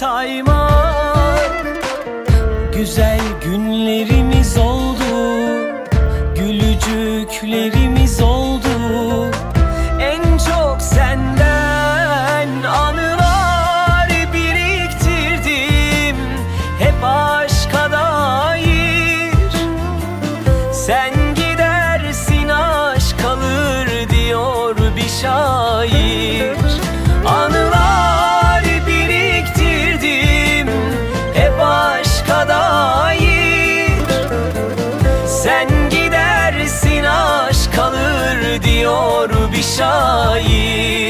saymak. Güzel günlerimiz oldu Gülücüklerimiz oldu. En çok senden anılar biriktirdim. Hep aşka dair. Sen gidersin aşk kalır diyor bir şair bir şair.